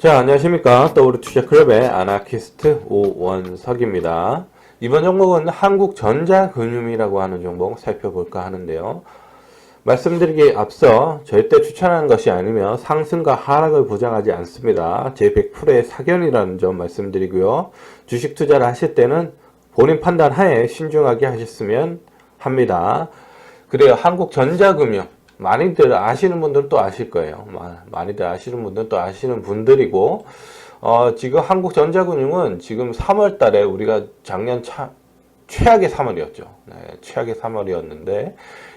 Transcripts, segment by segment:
자, 안녕하십니까. 더블투자클럽의 아나키스트 오원석입니다. 이번 종목은 한국전자금융이라고 하는 종목 살펴볼까 하는데요. 말씀드리기에 앞서 절대 추천하는 것이 아니며 상승과 하락을 보장하지 않습니다. 제 100%의 사견이라는 점 말씀드리고요. 주식 투자를 하실 때는 본인 판단 하에 신중하게 하셨으면 합니다. 그래요. 한국전자금융. 많이들 아시는 분들은 또 아실 거예요. 마- 많이들 아시는 분들은 또 아시는 분들이고, 어, 지금 한국전자금융은 지금 3월 달에 우리가 작년 차, 최악의 3월이었죠. 네, 최악의 3월이었는데,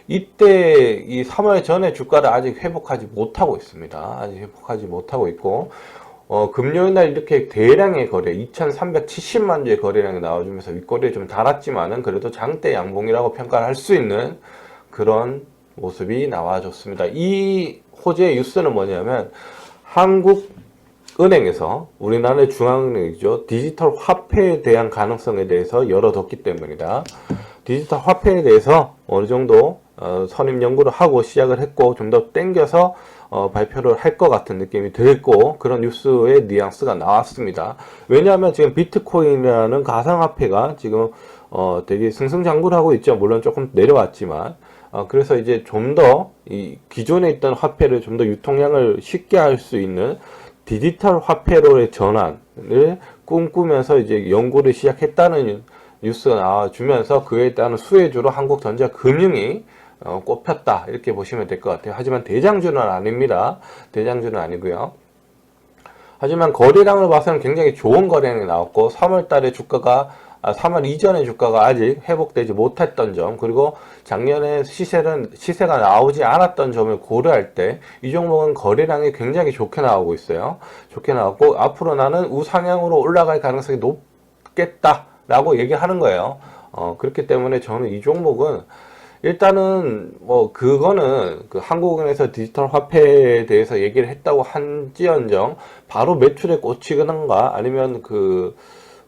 이때 이 3월 전에 주가를 아직 회복하지 못하고 있습니다. 아직 회복하지 못하고 있고, 어, 금요일 날 이렇게 대량의 거래, 2,370만 주의 거래량이 나와주면서 윗거리에 좀 달았지만은 그래도 장대 양봉이라고 평가를 할 수 있는 그런 모습이 나와줬습니다. 이 호재의 뉴스는 뭐냐면 한국 은행에서 우리나라의 중앙은행이죠. 디지털 화폐에 대한 가능성에 대해서 열어뒀기 때문이다. 디지털 화폐에 대해서 어느 정도 어, 선임 연구를 하고 시작을 했고 좀 더 땡겨서 어, 발표를 할 것 같은 느낌이 들고 그런 뉴스의 뉘앙스가 나왔습니다. 왜냐하면 지금 비트코인이라는 가상화폐가 지금 어, 되게 승승장구를 하고 있죠. 물론 조금 내려왔지만 어, 그래서 이제 좀 더 이 기존에 있던 화폐를 좀 더 유통량을 쉽게 할 수 있는 디지털 화폐로의 전환을 꿈꾸면서 이제 연구를 시작했다는 뉴스가 나와주면서 그에 따른 수혜주로 한국전자금융이 어, 꼽혔다 이렇게 보시면 될 것 같아요. 하지만 대장주는 아닙니다. 대장주는 아니고요. 하지만 거래량을 봐서는 굉장히 좋은 거래량이 나왔고 3월 달에 주가가 아, 3월 이전의 주가가 아직 회복되지 못했던 점 그리고 작년에 시세는 시세가 나오지 않았던 점을 고려할 때 이 종목은 거래량이 굉장히 좋게 나오고 있어요. 좋게 나왔고 앞으로 나는 우상향으로 올라갈 가능성이 높겠다라고 얘기하는 거예요. 어, 그렇기 때문에 저는 이 종목은 일단은 뭐 그거는 그 한국은행에서 디지털 화폐에 대해서 얘기를 했다고 한지언정 바로 매출에 꽂히거나 아니면 그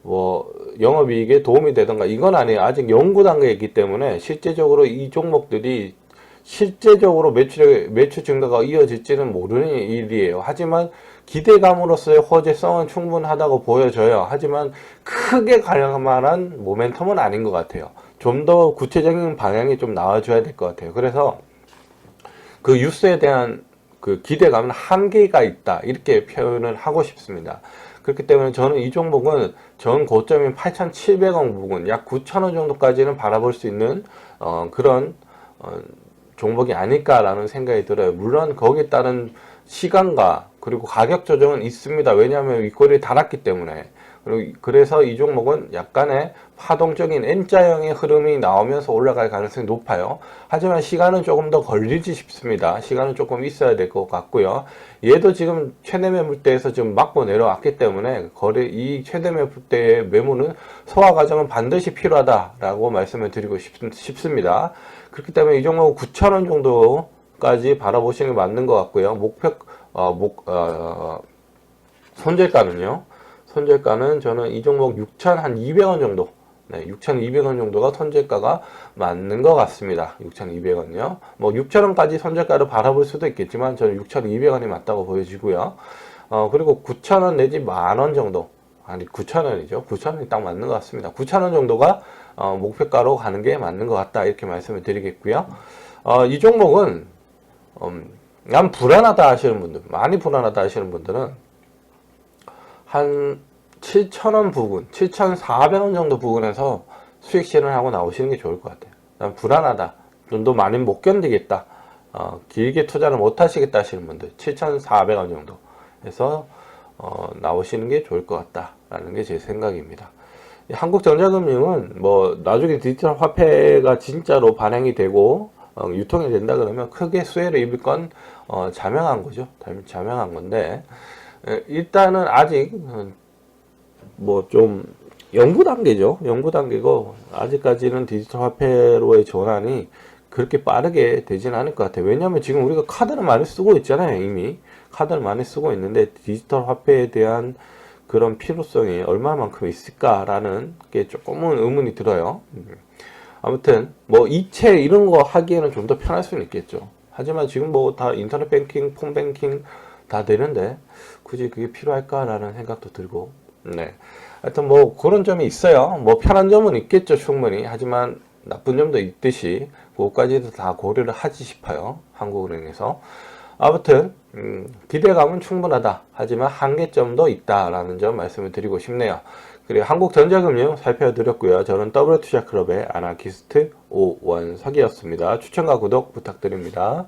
뭐 영업이익에 도움이 되던가 이건 아니에요. 아직 연구 단계에 있기 때문에 실제적으로 이 종목들이 실제적으로 매출의 매출 증가가 이어질지는 모르는 일이에요. 하지만 기대감으로서의 호재성은 충분하다고 보여져요. 하지만 크게 갈 만한 모멘텀은 아닌 것 같아요. 좀 더 구체적인 방향이 좀 나와줘야 될 것 같아요. 그래서 그 뉴스에 대한 그 기대감은 한계가 있다. 이렇게 표현을 하고 싶습니다. 그렇기 때문에 저는 이 종목은 전 고점인 8,700원 부근 약 9,000원 정도까지는 바라볼 수 있는 어, 그런 어, 종목이 아닐까라는 생각이 들어요. 물론 거기에 따른 시간과 그리고 가격 조정은 있습니다. 왜냐하면 윗꼬리에 달았기 때문에. 그리고 그래서 이 종목은 약간의 파동적인 N자형의 흐름이 나오면서 올라갈 가능성이 높아요. 하지만 시간은 조금 더 걸리지 싶습니다. 시간은 조금 있어야 될 것 같고요. 얘도 지금 최대 매물대에서 지금 막고 내려왔기 때문에 거래 이 최대 매물대의 매물은 소화 과정은 반드시 필요하다라고 말씀을 드리고 싶, 싶습니다. 그렇기 때문에 이 종목은 9,000원 정도 까지 바라보시는 게 맞는 것 같고요. 목표 어, 목 어, 손절가는요. 손절가는 저는 이 종목 6,000한 200원 정도. 네, 6,200원 정도가 손절가가 맞는 것 같습니다. 6,200원이요. 뭐 6,000원까지 손절가를 바라볼 수도 있겠지만 저는 6,200원이 맞다고 보여지고요. 어, 그리고 9,000원 내지 만 원 정도. 아니 9,000원이죠. 9,000원이 딱 맞는 것 같습니다. 9,000원 정도가 어, 목표가로 가는 게 맞는 것 같다. 이렇게 말씀을 드리겠고요. 어, 이 종목은 음, 난 불안하다 하시는 분들, 많이 불안하다 하시는 분들은 한 7,000원 부근, 7,400원 정도 부근에서 수익 실현하고 나오시는 게 좋을 것 같아요. 난 불안하다. 돈도 많이 못 견디겠다. 어, 길게 투자를 못 하시겠다 하시는 분들, 7,400원 정도 해서 어, 나오시는 게 좋을 것 같다라는 게 제 생각입니다. 이 한국전자금융은 뭐 나중에 디지털 화폐가 진짜로 발행이 되고 어, 유통이 된다 그러면 크게 수혜를 입을 건 어, 자명한 거죠. 자- 자명한 건데 에, 일단은 아직 뭐 좀 연구 단계죠. 연구 단계고 아직까지는 디지털 화폐로의 전환이 그렇게 빠르게 되진 않을 것 같아요. 왜냐하면 지금 우리가 카드를 많이 쓰고 있잖아요. 이미 카드를 많이 쓰고 있는데 디지털 화폐에 대한 그런 필요성이 얼마만큼 있을까라는 게 조금은 의문이 들어요. 음. 아무튼 뭐 이체 이런 거 하기에는 좀 더 편할 수는 있겠죠. 하지만 지금 뭐 다 인터넷 뱅킹, 폰 뱅킹 다 되는데 굳이 그게 필요할까라는 생각도 들고. 네. 하여튼 뭐 그런 점이 있어요. 뭐 편한 점은 있겠죠 충분히. 하지만 나쁜 점도 있듯이 그것까지도 다 고려를 하지 싶어요. 한국은행에서 아무튼 음, 기대감은 충분하다. 하지만 한계점도 있다라는 점 말씀을 드리고 싶네요. 그리고 한국전자금융 살펴드렸고요. 저는 W투자클럽의 아나키스트 오원석이었습니다. 추천과 구독 부탁드립니다